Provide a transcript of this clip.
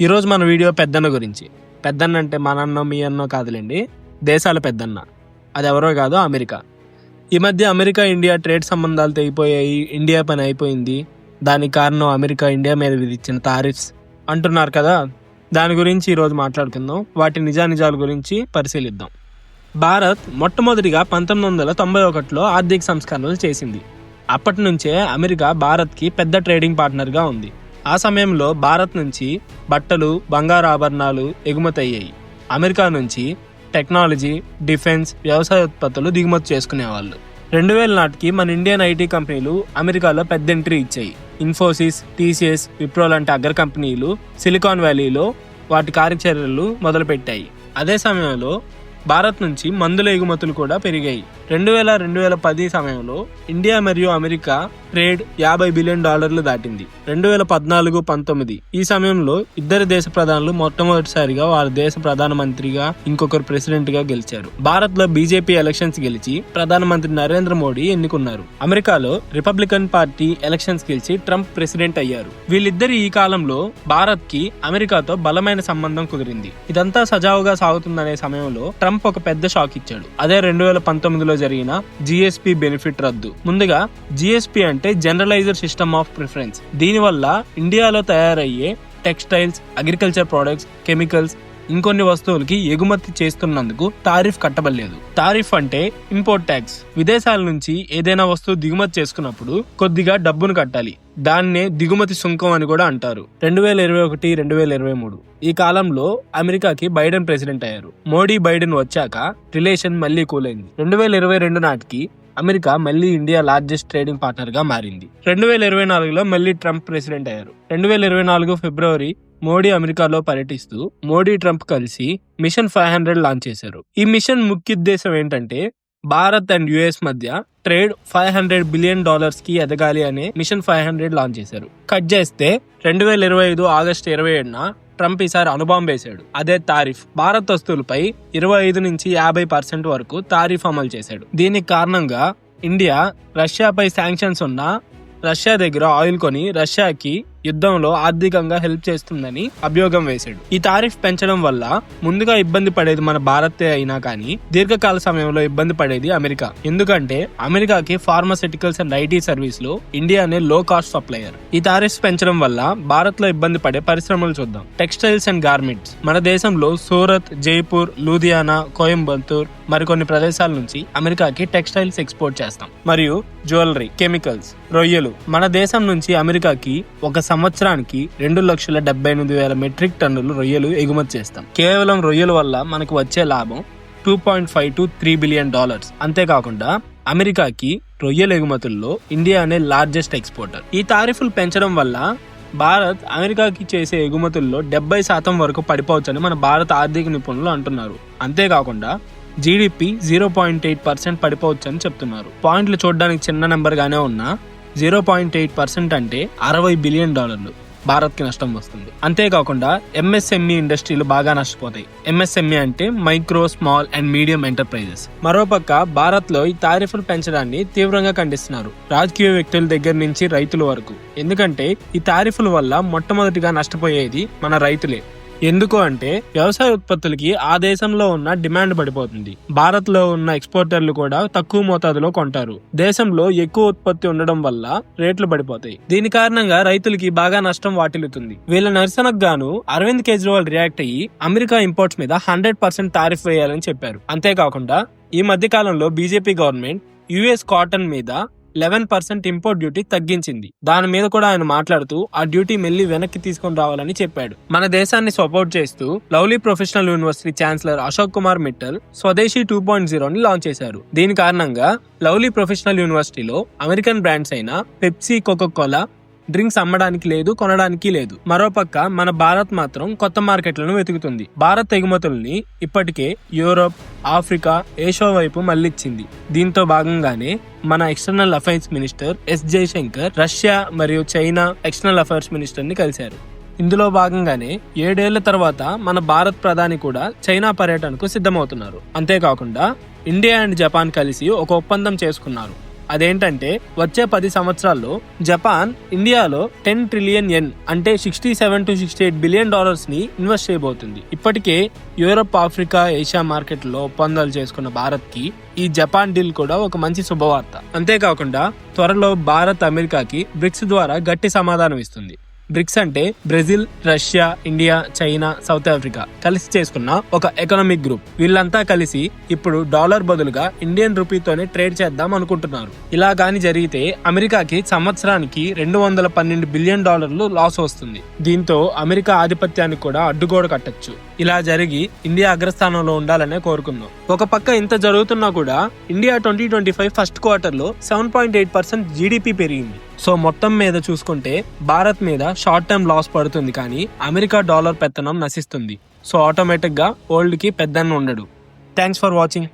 ఈరోజు మన వీడియో పెద్దన్న గురించి. పెద్దన్న అంటే మా నాన్న మీ అన్నో కాదులేండి. దేశాల పెద్దన్న. అది ఎవరో కాదు అమెరికా. ఈ మధ్య అమెరికా ఇండియా ట్రేడ్ సంబంధాలు తెగిపోయాయి. ఇండియా పని అయిపోయింది. దానికి కారణం అమెరికా ఇండియా మీద విధించిన తారిఫ్స్ అంటున్నారు కదా? దాని గురించి ఈరోజు మాట్లాడుకుందాం. వాటి నిజానిజాల గురించి పరిశీలిద్దాం. భారత్ మొట్టమొదటిగా పంతొమ్మిది వందల తొంభై ఒకటిలో ఆర్థిక సంస్కరణలు చేసింది. అప్పటి నుంచే అమెరికా భారత్కి పెద్ద ట్రేడింగ్ పార్ట్నర్గా ఉంది. ఆ సమయంలో భారత్ నుంచి బట్టలు బంగారు ఆభరణాలు ఎగుమతయ్యాయి. అమెరికా నుంచి టెక్నాలజీ డిఫెన్స్ వ్యవసాయ ఉత్పత్తులు దిగుమతి చేసుకునేవాళ్ళు. రెండు వేల నాటికి మన ఇండియన్ ఐటీ కంపెనీలు అమెరికాలో పెద్ద ఎంట్రీ ఇచ్చాయి. ఇన్ఫోసిస్ టీసీఎస్ విప్రో లాంటి అగ్ర కంపెనీలు సిలికాన్ వ్యాలీలో వాటి కార్యచర్యలు మొదలుపెట్టాయి. అదే సమయంలో భారత్ నుంచి మందుల ఎగుమతులు కూడా పెరిగాయి. రెండు వేల రెండు వేల పది సమయంలో ఇండియా మరియు అమెరికా ట్రేడ్ యాభై బిలియన్ డాలర్లు దాటింది. రెండు వేల పద్నాలుగు పంతొమ్మిది ఈ సమయంలో ఇద్దరు దేశ ప్రధానులు మొట్టమొదటిసారిగా వారి దేశ ప్రధానమంత్రిగా ఇంకొకరు ప్రెసిడెంట్గా గెలిచారు. భారత్లో బీజేపీ ఎలక్షన్స్ గెలిచి ప్రధానమంత్రి నరేంద్ర మోడీ ఎన్నుకున్నారు. అమెరికాలో రిపబ్లికన్ పార్టీ ఎలక్షన్స్ గెలిచి ట్రంప్ ప్రెసిడెంట్ అయ్యారు. వీళ్ళిద్దరి ఈ కాలంలో భారత్కి అమెరికాతో బలమైన సంబంధం కుదిరింది. ఇదంతా సజావుగా సాగుతుందనే సమయంలో ట్రంప్ ఒక పెద్ద షాక్ ఇచ్చాడు. అదే రెండు వేల పంతొమ్మిదిలో జరిగిన జిఎస్పి బెనిఫిట్ రద్దు. ముందుగా జిఎస్పి అంటే జనరలైజర్ సిస్టమ్ ఆఫ్ ప్రిఫరెన్స్. దీనివల్ల ఇండియాలో తయారయ్యే టెక్స్టైల్స్ అగ్రికల్చర్ ప్రొడక్ట్స్ కెమికల్స్ ఇంకొన్ని వస్తువులకి ఎగుమతి చేస్తున్నందుకు టారిఫ్ కట్టబడలేదు. టారిఫ్ అంటే ఇంపోర్ట్ ట్యాక్స్. విదేశాల నుంచి ఏదైనా వస్తువు దిగుమతి చేసుకున్నప్పుడు కొద్దిగా డబ్బును కట్టాలి. దాన్నే దిగుమతి సుంకం అని కూడా అంటారు. రెండు వేల ఇరవై ఒకటి రెండు వేల ఇరవై మూడు. ఈ కాలంలో అమెరికాకి బైడెన్ ప్రెసిడెంట్ అయ్యారు. మోడీ బైడెన్ వచ్చాక రిలేషన్ మళ్ళీ కూలైంది. రెండు వేల ఇరవై రెండు నాటికి అమెరికా మళ్ళీ ఇండియా లార్జెస్ట్ ట్రేడింగ్ పార్ట్నర్గా మారింది. రెండు వేల ఇరవై నాలుగులో మళ్ళీ ట్రంప్ ప్రెసిడెంట్ అయ్యారు. రెండు వేల ఇరవై నాలుగు ఫిబ్రవరి మోడీ అమెరికాలో పర్యటిస్తూ మోడీ ట్రంప్ కలిసి మిషన్ ఫైవ్ హండ్రెడ్ లాంచ్ చేశారు. ఈ మిషన్ ముఖ్యోద్దేశం ఏంటంటే భారత్ అండ్ యుఎస్ మధ్య ట్రేడ్ ఫైవ్ హండ్రెడ్ బిలియన్ డాలర్స్కి ఎదగాలి అనే మిషన్ ఫైవ్ హండ్రెడ్ లాంచ్ చేశారు. కట్ చేస్తే రెండు వేల ఇరవై ఐదు ఆగస్టు ఇరవై ఏడున ట్రంప్ ఈసారి అనుబాంబ్ వేశాడు. అదే తారిఫ్. భారత్ వస్తువులపై ఇరవై ఐదు నుంచి యాభై పర్సెంట్ వరకు తారిఫ్ అమలు చేశాడు. దీనికి కారణంగా ఇండియా రష్యాపై శాంక్షన్స్ ఉన్న రష్యా దగ్గర ఆయిల్ కొని రష్యాకి యుద్ధంలో ఆర్థికంగా హెల్ప్ చేస్తుందని అభియోగం వేశాడు. ఈ తారీఫ్ పెంచడం వల్ల ముందుగా ఇబ్బంది పడేది మన భారతే అయినా కానీ దీర్ఘకాల సమయంలో ఇబ్బంది పడేది అమెరికా. ఎందుకంటే అమెరికాకి ఫార్మాసిటికల్స్ అండ్ ఐటీ సర్వీస్లో ఇండియా అనే లో కాస్ట్ సప్లయర్ ఈ తారీఫ్ పెంచడం వల్ల భారత్లో ఇబ్బంది పడే పరిశ్రమలు చూద్దాం. టెక్స్టైల్స్ అండ్ గార్మెంట్స్ మన దేశంలో సూరత్ జైపూర్ లూధియానా కోయంబత్తూర్ మరికొన్ని ప్రదేశాల నుంచి అమెరికాకి టెక్స్టైల్స్ ఎక్స్పోర్ట్ చేస్తాం. మరియు జ్యువెలరీ కెమికల్స్ రొయ్యలు మన దేశం నుంచి అమెరికాకి ఒక సంవత్సరానికి రెండు లక్షల డెబ్బై ఎనిమిది వేల మెట్రిక్ టన్నులు రొయ్యలు ఎగుమతి చేస్తాం. కేవలం రొయ్యల వల్ల మనకు వచ్చే లాభం two point five to three billion dollars. అంతేకాకుండా అమెరికాకి రొయ్యల ఎగుమతుల్లో ఇండియా అనే లార్జెస్ట్ ఎక్స్పోర్టర్. ఈ తారీఫులు పెంచడం వల్ల భారత్ అమెరికాకి చేసే ఎగుమతుల్లో డెబ్బై శాతం వరకు పడిపోవచ్చని మన భారత ఆర్థిక నిపుణులు అంటున్నారు. అంతేకాకుండా GDP zero point eight percent పడిపోవచ్చని చెప్తున్నారు. పాయింట్లు చూడడానికి చిన్న నెంబర్గానే ఉన్నా జీరో పాయింట్ ఎయిట్ పర్సెంట్ అంటే అరవై బిలియన్ డాలర్లు. భారత్కి నష్టం వస్తుంది. అంతేకాకుండా ఎంఎస్ఎంఈ ఇండస్ట్రీలు బాగా నష్టపోతాయి. ఎంఎస్ఎంఈ అంటే micro small and medium enterprises. మరోపక్క భారత్లో ఈ తారీఫులు పెంచడాన్ని తీవ్రంగా ఖండిస్తున్నారు. రాజకీయ వ్యక్తుల దగ్గర నుంచి రైతుల వరకు. ఎందుకంటే ఈ తారీఫుల వల్ల మొట్టమొదటిగా నష్టపోయేది మన రైతులే. ఎందుకు అంటే వ్యవసాయ ఉత్పత్తులకి ఆ దేశంలో ఉన్న డిమాండ్ పడిపోతుంది. భారత్లో ఉన్న ఎక్స్పోర్టర్లు కూడా తక్కువ మోతాదులో కొంటారు. దేశంలో ఎక్కువ ఉత్పత్తి ఉండడం వల్ల రేట్లు పడిపోతాయి. దీని కారణంగా రైతులకి బాగా నష్టం వాటిల్లుతుంది. వీళ్ళ నిరసనకు గాను అరవింద్ కేజ్రీవాల్ రియాక్ట్ అయ్యి అమెరికా ఇంపోర్ట్స్ మీద హండ్రెడ్ పర్సెంట్ తారీఫ్ వేయాలని చెప్పారు. అంతేకాకుండా ఈ మధ్య కాలంలో బీజేపీ గవర్నమెంట్ యుఎస్ కాటన్ మీద లెవెన్ పర్సెంట్ ఇంపోర్ట్ డ్యూటీ తగ్గించింది. దాని మీద కూడా ఆయన మాట్లాడుతూ ఆ డ్యూటీ మళ్ళీ వెనక్కి తీసుకొని రావాలని చెప్పాడు. మన దేశాన్ని సపోర్ట్ చేస్తూ Lovely Professional University chancellor Ashok Kumar Mittal Swadeshi two point జీరోని launch చేశారు. దీని కారణంగా లవ్లీ ప్రొఫెషనల్ యూనివర్సిటీలో అమెరికన్ బ్రాండ్స్ అయిన పెప్సీ కోకో కోలా డ్రింక్స్ అమ్మడానికి లేదు కొనడానికి లేదు. మరోపక్క మన భారత్ మాత్రం కొత్త మార్కెట్లను వెతుకుతుంది. భారత్ ఎగుమతుల్ని ఇప్పటికే యూరోప్ ఆఫ్రికా ఏషియా వైపు మళ్ళిచ్చింది. దీంతో భాగంగానే మన external affairs minister S Jaishankar Russia మరియు చైనా ఎక్స్టర్నల్ అఫైర్స్ మినిస్టర్ని కలిశారు. ఇందులో భాగంగానే ఏడేళ్ళ తర్వాత మన భారత్ ప్రధాని కూడా చైనా పర్యటనకు సిద్ధమవుతున్నారు. అంతేకాకుండా ఇండియా అండ్ జపాన్ కలిసి ఒక ఒప్పందం చేసుకున్నారు. అదేంటంటే వచ్చే పది సంవత్సరాల్లో జపాన్ ఇండియాలో టెన్ ట్రిలియన్ ఎన్ అంటే sixty seven to sixty eight billion డాలర్స్ని invest చేయబోతుంది. ఇప్పటికే యూరప్ ఆఫ్రికా ఏషియా మార్కెట్లో ఒప్పందాలు చేసుకున్న భారత్కి ఈ జపాన్ డీల్ కూడా ఒక మంచి శుభవార్త. అంతేకాకుండా త్వరలో భారత్ అమెరికాకి బ్రిక్స్ ద్వారా గట్టి సమాధానం ఇస్తుంది. బ్రిక్స్ అంటే Brazil Russia India China South Africa. కలిసి చేసుకున్న ఒక ఎకనామిక్ గ్రూప్. వీళ్ళంతా కలిసి ఇప్పుడు డాలర్ బదులుగా ఇండియన్ రూపీతోనే ట్రేడ్ చేద్దాం అనుకుంటున్నారు. ఇలా గాని జరిగితే అమెరికాకి సంవత్సరానికి రెండు వందల పన్నెండు బిలియన్ డాలర్లు లాస్ వస్తుంది. దీంతో అమెరికా ఆధిపత్యానికి కూడా అడ్డుగోడ కట్టొచ్చు. ఇలా జరిగి ఇండియా అగ్రస్థానంలో ఉండాలనే కోరుకుందాం. ఒక పక్క ఇంత జరుగుతున్నా కూడా India twenty twenty five first క్వార్టర్లో seven point eight percent GDP పెరిగింది. సో మొత్తం మీద చూసుకుంటే భారత్ మీద షార్ట్ టర్మ్ లాస్ పడుతుంది కానీ అమెరికా డాలర్ పెత్తనం నశిస్తుంది. సో ఆటోమేటిక్గా ఓల్డ్కి పెద్దన్న ఉండడు. Thanks for watching